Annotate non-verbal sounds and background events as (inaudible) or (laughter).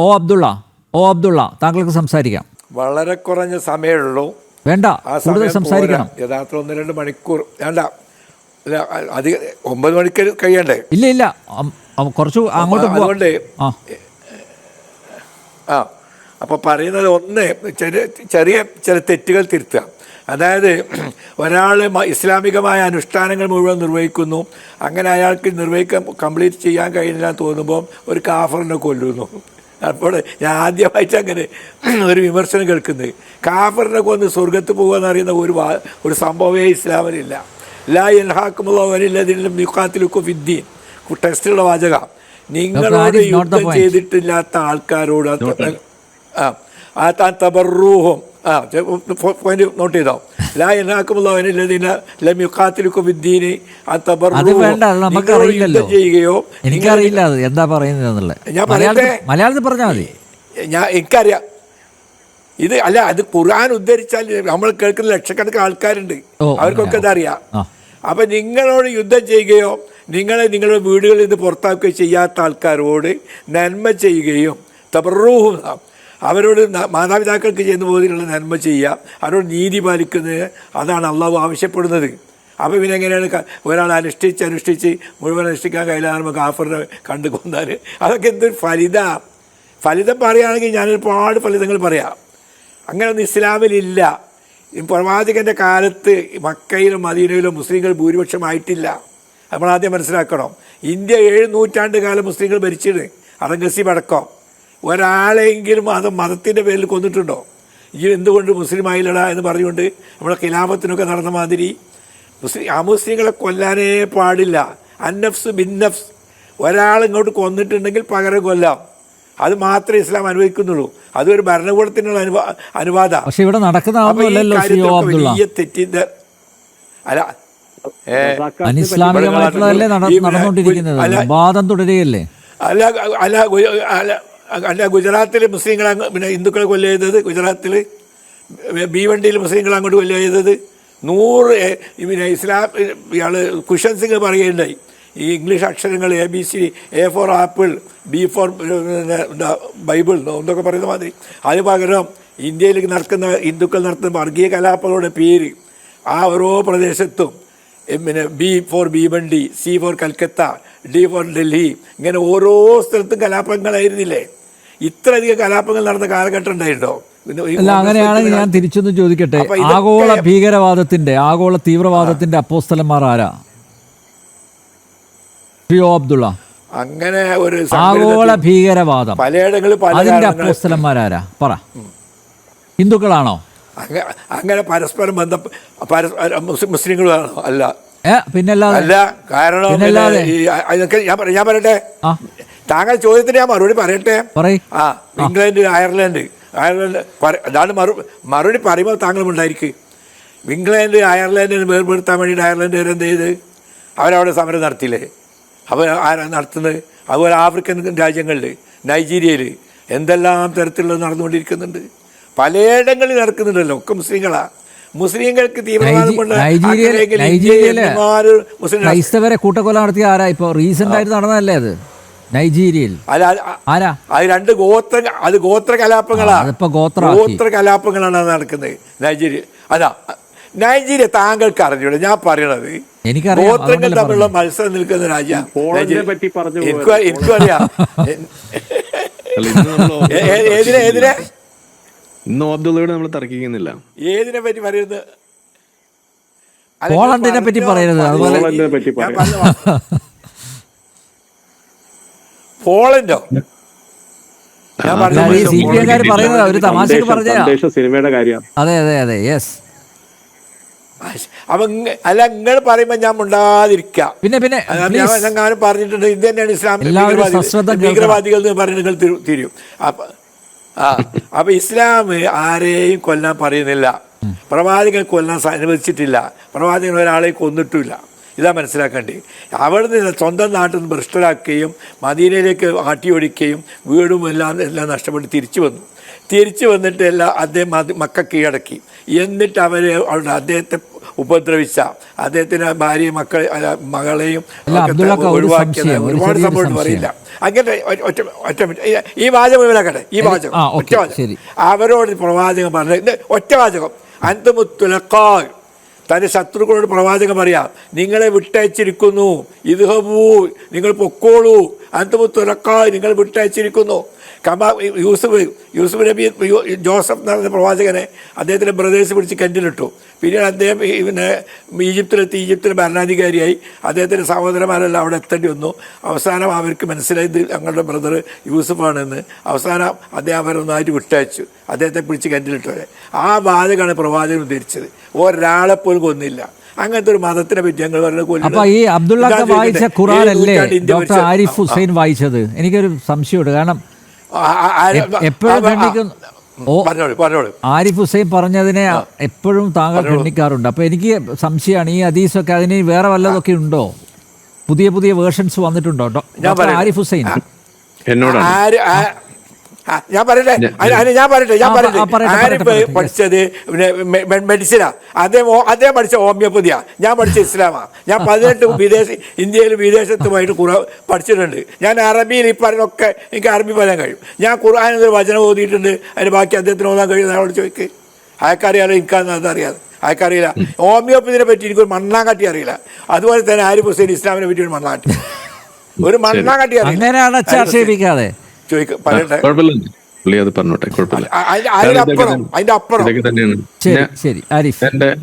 ഓ അബ്ദുള്ള ഓ അബ്ദുള്ള താങ്കൾക്ക് സംസാരിക്കാം. വളരെ കുറഞ്ഞ സമയമുള്ളൂ. വേണ്ട കൂടുതൽ സംസാരിക്കണം. യഥാർത്ഥ ഒന്ന് രണ്ട് മണിക്കൂർ. വേണ്ട. അധിക ഒമ്പത് മണിക്ക് കഴിയണ്ടേ? ഇല്ല ഇല്ല. കുറച്ച് അങ്ങോട്ട് പോകണ്ടേ അതുകൊണ്ട് ആ. അപ്പൊ അപ്പോൾ പറയുന്നത് ഒന്ന് ചെറിയ ചെറിയ ചില തെറ്റുകൾ തിരുത്തുക. അതായത് ഒരാൾ ഇസ്ലാമികമായ അനുഷ്ഠാനങ്ങൾ മുഴുവൻ നിർവഹിക്കുന്നു. അങ്ങനെ അയാൾക്ക് നിർവഹിക്കാൻ കംപ്ലീറ്റ് ചെയ്യാൻ കഴിയില്ല എന്ന് തോന്നുമ്പോൾ ഒരു കാഫറിനെ കൊല്ലുന്നു. അപ്പോൾ ഞാൻ ആദ്യമായിട്ട് അങ്ങനെ ഒരു വിമർശനം കേൾക്കുന്നത്. കാഫറിനെ കൊന്ന് സ്വർഗത്ത് പോകുക അറിയുന്ന ഒരു വാ- ഒരു സംഭവമേ ഇസ്ലാമിലില്ല. ലാ എൻഹാക്കുമുള്ളവരില്ലതിലും നിക്കാത്തിലുക്കും വിദ്യൻ ടെസ്റ്റുള്ള വാചക. നിങ്ങളോട് യുദ്ധം ചെയ്തിട്ടില്ലാത്ത ആൾക്കാരോട് ആ താൻ തബറൂഹും ആ പോയിന്റ് നോട്ട് ചെയ്തോ. ലാ എനാക്കുമുള്ളവനില്ലതിന് ലം യുക്കാത്തിലുക്കും വിദ്യീന് ആ അത് വേണ്ട നമുക്ക് അറിയില്ലല്ലോ. ചെയ്യുകയോ എനിക്കറിയില്ല അത്. എന്താ പറയുന്നത് ഞാൻ പറയട്ടെ? മലയാളത്തിൽ പറഞ്ഞാൽ മതി. ഞാൻ എനിക്കറിയാം. ഇത് അല്ല അത് ഖുർആൻ ഉദ്ധരിച്ചാൽ നമ്മൾ കേൾക്കുന്ന ലക്ഷക്കണക്കിന് ആൾക്കാരുണ്ട്. അവർക്കൊക്കെ അതറിയാം. അപ്പൊ നിങ്ങളോട് യുദ്ധം ചെയ്യുകയോ നിങ്ങളെ നിങ്ങളുടെ വീടുകളിൽ നിന്ന് പുറത്താക്കുകയോ ചെയ്യാത്ത ആൾക്കാരോട് നന്മ ചെയ്യുകയും തബറൂഹും അവരോട് മാതാപിതാക്കൾക്ക് ചെയ്യുന്ന പോലെയുള്ള നന്മ ചെയ്യുക. അവരോട് നീതി പാലിക്കുന്നത് അതാണ് അള്ളാഹു ആവശ്യപ്പെടുന്നത്. അപ്പോൾ പിന്നെ എങ്ങനെയാണ് ഒരാൾ അനുഷ്ഠിച്ച് അനുഷ്ഠിച്ച് മുഴുവൻ അനുഷ്ഠിക്കാൻ കഴിയില്ലാതെ നമുക്ക് ആഫറിനെ കണ്ടു കൊന്നാൽ അതൊക്കെ എന്തൊരു ഫലിത. ഫലിതം പറയുകയാണെങ്കിൽ ഞാനൊരുപാട് ഫലിതങ്ങൾ പറയാം. അങ്ങനെയൊന്നും ഇസ്ലാമിലില്ല. ഈ പ്രവാചകന്റെ കാലത്ത് മക്കയിലും മദീനയിലും മുസ്ലിങ്ങൾ ഭൂരിപക്ഷമായിട്ടില്ല. നമ്മളാദ്യം മനസ്സിലാക്കണം. ഇന്ത്യ ഏഴ് നൂറ്റാണ്ട് കാലം മുസ്ലിങ്ങൾ ഭരിച്ചിട് അറങ്കസി അടക്കം. ഒരാളെങ്കിലും അത് മതത്തിന്റെ പേരിൽ കൊന്നിട്ടുണ്ടോ? ഈ എന്തുകൊണ്ട് മുസ്ലിം ആയില്ലടാ എന്ന് പറഞ്ഞുകൊണ്ട് നമ്മുടെ ഖിലാഫത്തിനൊക്കെ നടന്ന മാതിരി മുസ്ലിം അമുസ്ലിങ്ങളെ കൊല്ലാനേ പാടില്ല. അന്നഫ്സ് ബിന്നഫ്സ്. ഒരാൾ ഇങ്ങോട്ട് കൊന്നിട്ടുണ്ടെങ്കിൽ പകരം കൊല്ലാം. അത് മാത്രമേ ഇസ്ലാം അനുവദിക്കുന്നുള്ളൂ. അതൊരു ഭരണകൂടത്തിനുള്ള അനുവാ അനുവാദ. പക്ഷെ ഇവിടെ നടക്കുന്ന തെറ്റിന്റെ അല്ല അനിസ്ലാമികമായിട്ടുള്ളതല്ലേ നടന്നുകൊണ്ടിരിക്കുന്നത്? അല്ല, വാദം തുടരുകയല്ലേ? അല്ല അല്ല അല്ല ഗുജറാത്തിൽ മുസ്ലിങ്ങൾ പിന്നെ ഹിന്ദുക്കളെ കൊല്ല ചെയ്തത് ഗുജറാത്തിൽ ഭീവണ്ടിയിൽ മുസ്ലിങ്ങൾ അങ്ങോട്ട് കൊല്ല ചെയ്തത്. നൂറ് പിന്നെ ഇസ്ലാം ഇയാൾ കുഷൻ സിംഗ് പറയുകയുണ്ടായി. ഈ ഇംഗ്ലീഷ് അക്ഷരങ്ങൾ A B C A for apple B for എന്താ ബൈബിൾ എന്നൊക്കെ പറയുന്ന മാതിരി. അതിന് പകരം ഇന്ത്യയിൽ നടക്കുന്ന ഹിന്ദുക്കൾ നടത്തുന്ന വർഗീയ കലാപങ്ങളുടെ പേര് ആ ഓരോ പ്രദേശത്തും പിന്നെ B for Bhiwandi C for Calcutta D for Delhi ഇങ്ങനെ ഓരോ സ്ഥലത്തും കലാപങ്ങളായിരുന്നില്ലേ? ഇത്രയധികം കലാപങ്ങൾ നടന്ന കാലഘട്ടം ഉണ്ടായിട്ടോ പിന്നെ ഈ അല്ല അങ്ങനെയാണെങ്കിൽ ഞാൻ തിരിച്ചൊന്ന് ചോദിക്കട്ടെ. ആഗോള ഭീകരവാദത്തിന്റെ ആഗോള തീവ്രവാദത്തിന്റെ അപ്പോസ്തലന്മാർ ആരാ? ഫിയോ അബ്ദുള്ള. അങ്ങനെ ഒരു ആഗോള ഭീകരവാദം. പലയിടങ്ങളിൽ പല അതിന്റെ അപ്പോസ്തലന്മാർ അപ്പോസ്തലന്മാരാരാ പറ. ഹിന്ദുക്കളാണോ? അങ്ങനെ പരസ്പരം ബന്ധപ്പെട്ട മുസ്ലിങ്ങളാണോ അല്ല പിന്നെ പിന്നല്ലാതെ? അല്ല കാരണം ഈ ഞാൻ പറ- പറയട്ടെ? ആ. താങ്കൾ ചോദ്യത്തിന് ഞാൻ മറുപടി പറയട്ടെ? പറയ്. ആ ഇംഗ്ലണ്ട് അയർലൻഡ്. അയർലൻഡ് അതാണ് മറു മറുപടി പറയുമ്പോൾ താങ്കളും ഉണ്ടായിരിക്കും. ഇംഗ്ലണ്ട് അയർലൻഡിന് വേർപെടുത്താൻ വേണ്ടിയിട്ട് അയർലൻഡ് എന്ത് ചെയ്ത്? അവരവിടെ സമരം നടത്തിയില്ലേ? അവർ ആരാ നടത്തുന്നത്? അതുപോലെ ആഫ്രിക്കൻ രാജ്യങ്ങളിൽ നൈജീരിയയിൽ എന്തെല്ലാം തരത്തിലുള്ളത് നടന്നുകൊണ്ടിരിക്കുന്നുണ്ട്? പലയിടങ്ങളിൽ നടക്കുന്നുണ്ടല്ലോ ഒക്കെ മുസ്ലിങ്ങളാണ് മുസ്ലിങ്ങൾക്ക് തീവ്രവാദം ക്രൈസ്തവരെ കൂട്ടക്കൊല നടത്തിയ ആരാ? ഇപ്പൊ റീസെന്റ് ആയിട്ട് നടന്നതല്ലേ അത്? നൈജീരിയയിൽ. ആരാ? അത് രണ്ട് ഗോത്ര അത് ഗോത്ര കലാപങ്ങളാണ് ഗോത്ര കലാപങ്ങളാണ് നടക്കുന്നത്. നൈജീരിയ അതാ നൈജീരിയ താങ്കൾക്ക് അറിഞ്ഞൂടെ? ഞാൻ പറയണത്. എനിക്ക് ഗോത്രങ്ങൾ തമ്മിലുള്ള മത്സരം നിൽക്കുന്ന രാജ്യം. പോളണ്ടിനെ പറ്റി പറഞ്ഞു എനിക്കും എനിക്കും അറിയാം ഏതിനെ ഏതിനെ? ഇന്ന് അബ്ദുള്ളയോട് നമ്മൾ തർക്കിക്കുന്നില്ല. ഏതിനെ പറ്റി പറയുന്നത് പോളണ്ടിനെ പറ്റി പറയുന്നത് പറയരുത്. അതുപോലെ- സന്ദേശം സിനിമയുടെ കാര്യം. അതെ അതെ അതെ യെസ് അപ്പൊ അല്ല നിങ്ങൾ പറയുമ്പോ ഞാൻ മുണ്ടാതിരിക്കാം. പിന്നെ പിന്നെ ഞാൻ പറഞ്ഞിട്ടുണ്ട് ഇത് തന്നെയാണ് ഇസ്ലാം ഭീകരവാദികൾ- എന്ന് പറഞ്ഞ് നിങ്ങൾ തിരു- തിരിയും. അപ്പൊ ആ അപ്പൊ ഇസ്ലാം ആരെയും കൊല്ലാൻ പറയുന്നില്ല. പ്രവാചകൻ കൊല്ലാൻ അനുവദിച്ചിട്ടില്ല. പ്രവാചകൻ ഒരാളെ കൊന്നിട്ടില്ല ഇതാ മനസ്സിലാക്കേണ്ടത് അവിടെ നിന്ന് സ്വന്തം നാട്ടിൽ നിന്ന് ഭ്രഷ്ടരാക്കുകയും മദീനയിലേക്ക് ആട്ടി ഓടിക്കുകയും വീടും എല്ലാം എല്ലാം നഷ്ടപ്പെട്ട് തിരിച്ചു വന്നു. തിരിച്ചു വന്നിട്ട് എല്ലാം അദ്ദേഹം മക്ക കീഴടക്കി. എന്നിട്ട് അവർ അവിടെ അദ്ദേഹത്തെ ഉപദ്രവിച്ച അദ്ദേഹത്തിന് ഭാര്യയും മക്കൾ മകളെയും ഒഴിവാക്കിയത്. ഒരുപാട് സംഭവം പറയില്ല അങ്ങനെ ഒറ്റ ഒറ്റ ഈ- വാചകം ഇവരാക്കട്ടെ ഈ വാചകം. ഒറ്റവാചകം ഒറ്റ വാചകം. അവരോട് പ്രവാചകം പറഞ്ഞ ഒറ്റവാചകം ഒറ്റ വാചകം. തന്റെ ശത്രുക്കളോട് പ്രവാചകൻ പറയാം നിങ്ങളെ വിട്ടയച്ചിരിക്കുന്നു ഇദ്ഹബൂ നിങ്ങൾ പൊക്കോളൂ അന്തമുത്തുലക്കാൽ നിങ്ങൾ വിട്ടയച്ചിരിക്കുന്നു. കമാ യൂസുഫ് യൂസുഫ് നബി ജോസഫ് എന്ന് പറയുന്ന പ്രവാചകനെ അദ്ദേഹത്തിന്റെ ബ്രദേഴ്സ് പിടിച്ച് കെന്റിലിട്ടു. പിന്നീട് അദ്ദേഹം പിന്നെ ഈജിപ്തിലെത്തി ഈജിപ്തിലെ ഭരണാധികാരിയായി. അദ്ദേഹത്തിന്റെ സഹോദരന്മാരെല്ലാം അവിടെ എത്തേണ്ടി വന്നു. അവസാനം അവർക്ക് മനസ്സിലായി ഞങ്ങളുടെ ബ്രദർ യൂസുഫാണെന്ന്. അവസാനം അദ്ദേഹം അവരൊന്നായിട്ട് വിട്ടയച്ചു. അദ്ദേഹത്തെ പിടിച്ച് കെന്റിലിട്ടവരെ. ആ വാചകമാണ് പ്രവാചകൻ ഉദ്ധരിച്ചത്. ഒരാളെ പോലും കൊന്നില്ല. അങ്ങനത്തെ ഒരു മതത്തിനെ പറ്റി ഞങ്ങൾ പറഞ്ഞത് അപ്പൊ ഈ വായിച്ച ഡോക്ടർ ആരിഫ് ഹുസൈൻ വായിച്ചത്? എനിക്കൊരു സംശയമുണ്ട്. കാരണം എപ്പോഴും ആരിഫ് ഹുസൈൻ പറഞ്ഞതിനെ എപ്പോഴും താങ്കൾ ഖണ്ഡിക്കാറുണ്ട്. അപ്പൊ എനിക്ക് സംശയമാണ് ഈ അതീസൊക്കെ അതിന് വേറെ വല്ലതൊക്കെ ഉണ്ടോ? പുതിയ പുതിയ വേർഷൻസ് വന്നിട്ടുണ്ടോ. ആരിഫ് ഹുസൈൻ? എന്നോടാണ്. ആ- ആ, ഞാൻ പറയട്ടെ? അതിന് ഞാൻ പറയട്ടെ ഞാൻ പറയട്ടെ. പറയട്ടെ. പഠിച്ചത്? പിന്നെ മെഡിസിനാ. അദ്ദേഹം അദ്ദേഹം പഠിച്ച ഹോമിയോപ്പതിയാ. ഞാൻ പഠിച്ച ഇസ്ലാമാ. ഞാൻ പതിനെട്ട് (laughs) വിദേശ ഇന്ത്യയിൽ വിദേശത്തുമായിട്ട് ഖുറാൻ പഠിച്ചിട്ടുണ്ട്. ഞാൻ അറബിയിൽ ഈ പറഞ്ഞൊക്കെ എനിക്ക് അറബി പറയാൻ കഴിയും. ഞാൻ ഖുർആൻ എന്നൊരു വചനം ഓതിയിട്ടുണ്ട്. അതിന് ബാക്കി അദ്ദേഹത്തിന് ഓതാൻ കഴിയും അയാളോട് ചോദിക്ക്? അയക്കറിയാലോ എനിക്കാന്ന് അതറിയാതെ അയക്കറിയില്ല ഹോമിയോപ്പതിനെ പറ്റി എനിക്കൊരു മണ്ണാങ്കട്ടി അറിയില്ല. അതുപോലെ തന്നെ ആരിഫ് ഹുസൈൻ ഇസ്ലാമിനെ പറ്റി ഒരു മണ്ണാങ്കട്ടി. ഒരു മണ്ണാങ്കട്ടി അറിയില്ല. അങ്ങനെയാണ് ആക്ഷേപിക്കാതെ ചോദിക്ക പറയട്ടെ. കുഴപ്പമില്ല. പുള്ളി അത് പറഞ്ഞോട്ടെ കുഴപ്പമില്ല. അതിന്റെ- അപ്പുറം അതിന്റെ അപ്പുറം. ശരി ശരി. ആരിഫ്. എന്റെ